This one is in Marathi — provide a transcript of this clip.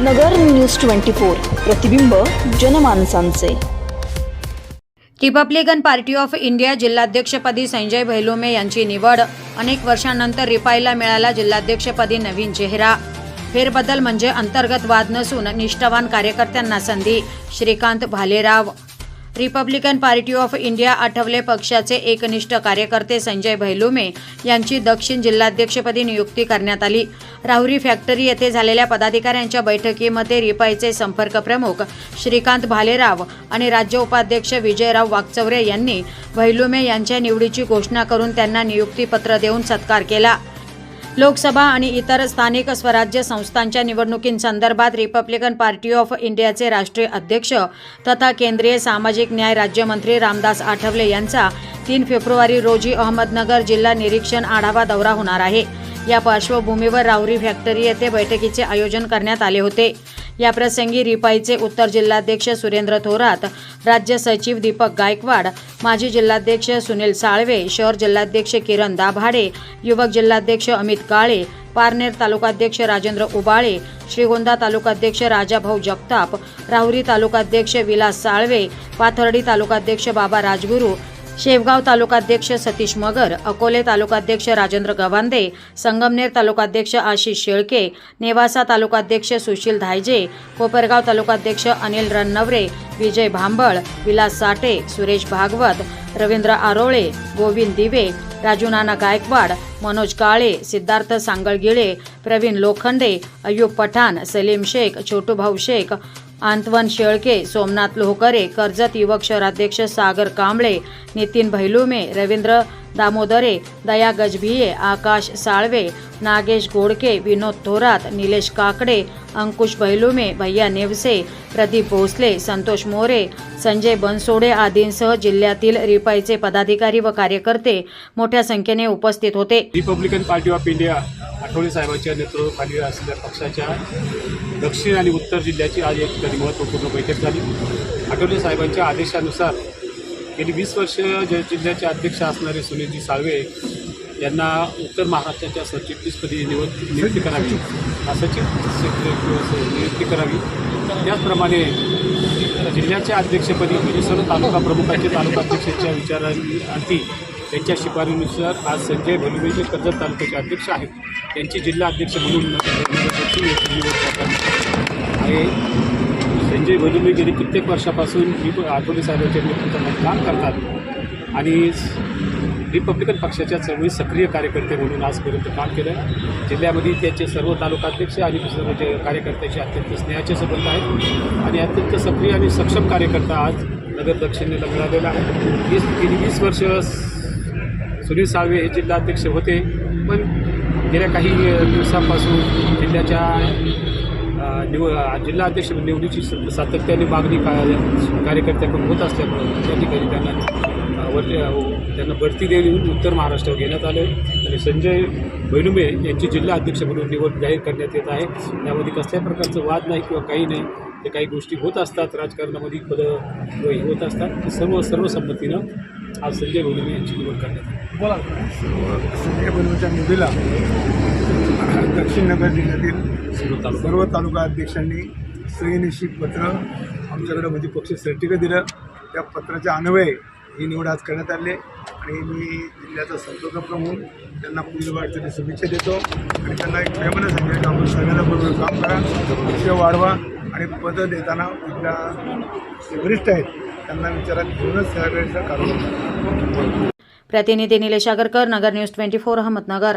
नगर न्यूज ट्वेंटी फोर प्रतिबिंब जनमानसांचे. रिपब्लिकन पार्टी ऑफ इंडिया जिल्हाध्यक्षपदी संजय भैलोमे यांची निवड. अनेक वर्षांनंतर रिपाईला मिळाला जिल्हाध्यक्षपदी नवीन चेहरा. फेरबदल म्हणजे अंतर्गत वाद नसून निष्ठावान कार्यकर्त्यांना संधी. Shrikant Bhalerao Republican party of India Athawale पक्षाचे एकनिष्ठ कार्यकर्ते संजय भैलुमे यांची दक्षिण जिल्हाध्यक्षपदी नियुक्ती करण्यात आली. राहुरी फॅक्टरी येथे झालेल्या पदाधिकाऱ्यांच्या बैठकीमध्ये रिपाईचे संपर्क प्रमुख श्रीकांत भालेराव आणि राज्य उपाध्यक्ष विजयराव वागचौरे यांनी भैलुमे यांच्या निवडीची घोषणा करून त्यांना नियुक्तीपत्र देऊन सत्कार केला. लोकसभा आणि इतर स्थानिक स्वराज्य संस्थांच्या निवडणुकींसंदर्भात रिपब्लिकन पार्टी ऑफ इंडियाचे राष्ट्रीय अध्यक्ष तथा केंद्रीय सामाजिक न्याय राज्यमंत्री रामदास आठवले यांचा तीन फेब्रुवारी रोजी अहमदनगर जिल्हा निरीक्षण आढावा दौरा होणार आहे. या पार्श्वभूमीवर राऊरी फॅक्टरी येथे बैठकीचे आयोजन करण्यात आले होते. या प्रसंगी रिपाईचे उत्तर जिल्हाध्यक्ष सुरेंद्र थोरात राज्य सचिव दीपक गायकवाड माजी जिल्हाध्यक्ष सुनील साळवे शहर जिल्हाध्यक्ष किरण दाभाडे युवक जिल्हाध्यक्ष अमित काळे पारनेर तालुकाध्यक्ष राजेंद्र उबाळे श्रीगोंदा तालुकाध्यक्ष राजाभाऊ जगताप राहुरी तालुकाध्यक्ष विलास साळवे पाथर्डी तालुकाध्यक्ष बाबा राजगुरू शेवगाव तालुकाध्यक्ष सतीश मगर अकोले तालुकाध्यक्ष राजेंद्र गवांदे संगमनेर तालुकाध्यक्ष आशिष शेळके नेवासा तालुकाध्यक्ष सुशील धायजे कोपरगाव तालुकाध्यक्ष अनिल रणनवरे विजय भांबळ विलास साठे सुरेश भागवत रवींद्र आरोळे गोविंद दिवे राजू नाना गायकवाड मनोज काळे सिद्धार्थ सांगळगिळे प्रवीण लोखंडे अय्यूब पठाण सलीम शेख छोटूभाऊ शेख आंतवन शेळके सोमनाथ लोहकरे कर्जत युवक शहराध्यक्ष सागर कांबळे नितीन भैलुमे रवींद्र दामोदरे दया गजभिये आकाश साळवे नागेश गोडके विनोद थोरात निलेश काकडे अंकुश भैलुमे भैया नेवसे प्रदीप भोसले संतोष मोरे संजय बनसोडे आदींसह जिल्ह्यातील रिपाईचे पदाधिकारी व कार्यकर्ते मोठ्या संख्येने उपस्थित होते. Republican party of India Athawale साहेबांच्या नेतृत्वाखाली असलेल्या पक्षाच्या दक्षिण आणि उत्तर जिल्ह्याची आज एक ठिकाणी महत्त्वपूर्ण बैठक झाली. आठवले साहेबांच्या आदेशानुसार गेली वीस वर्ष ज जिल्ह्याचे अध्यक्ष असणारे सुनीलजी साळवे यांना उत्तर महाराष्ट्राच्या सरचिटणीसपदी निवड नियुक्ती करावी. सचिव नियुक्ती करावी. त्याचप्रमाणे जिल्ह्याच्या अध्यक्षपदी म्हणजे सर्व तालुका प्रमुखांचे तालुकाध्यक्षाच्या विचारांती त्यांच्या शिफारीनुसार आज संजय भलुमे जे कर्जत तालुक्याचे अध्यक्ष आहेत. त्यांची जिल्हा अध्यक्ष म्हणून आहे. संजय भजुंबे गेली कित्येक वर्षापासून. ही आठवले साहेबांच्या नेतृत्वामध्ये काम करतात. आणि रिपब्लिकन पक्षाच्या चळवळीत सक्रिय कार्यकर्ते म्हणून आजपर्यंत काम केलं जिल्ह्यामध्ये त्याचे सर्व तालुकाध्यक्ष आणि सर्व म्हणजे कार्यकर्त्याचे अत्यंत स्नेहाचे संबंध आहेत. आणि अत्यंत सक्रिय आणि सक्षम कार्यकर्ता आज नगर दक्षिणेला मिळालेला आहे. वीस गेली वीस वर्ष सुनील साळवे हे जिल्हाध्यक्ष होते. पण गेल्या काही दिवसांपासून जिल्ह्याच्या निव जिल्हा अध्यक्ष निवडीची सातत्याने मागणी का कार्यकर्त्याकडून होत असल्यामुळं त्या ठिकाणी त्यांना वर त्यांना बढती देऊन उत्तर महाराष्ट्रावर घेण्यात आले. आणि संजय भैनुमे यांची जिल्हा अध्यक्ष म्हणून निवड जाहीर करण्यात येत आहे. त्यामध्ये कसल्याही प्रकारचं वाद नाही किंवा काही नाही ते काही गोष्टी होत असतात. राजकारणामध्ये पदं हे होत असतात. ते सर्व सर्वसंमतीनं आज संजय भैनुमे यांची निवड करण्यात आली. बोला. संजय बंधूच्या निधीला दक्षिण नगर जिल्ह्यातील सर्व तालुका अध्यक्षांनी सहीनिश्चित पत्र आमच्याकडे म्हणजे पक्ष सर्टिफिकेट दिलं त्या पत्राच्या अन्वये ही निवड आज करण्यात आली आहे. आणि मी जिल्ह्याचा संपर्क प्रमुख त्यांना पुढील वाटचाली शुभेच्छा देतो आणि त्यांना एक प्रेमानं सांगेल की आपण सगळ्यांना बरोबर काम करा पक्ष वाढवा आणि पदं देताना आपल्या जे वरिष्ठ आहेत त्यांना विचारात घेऊनच सहकार्याचं कार्य करा. प्रतिनिधी Nilesh Agarkar Nagar news twenty four Ahmednagar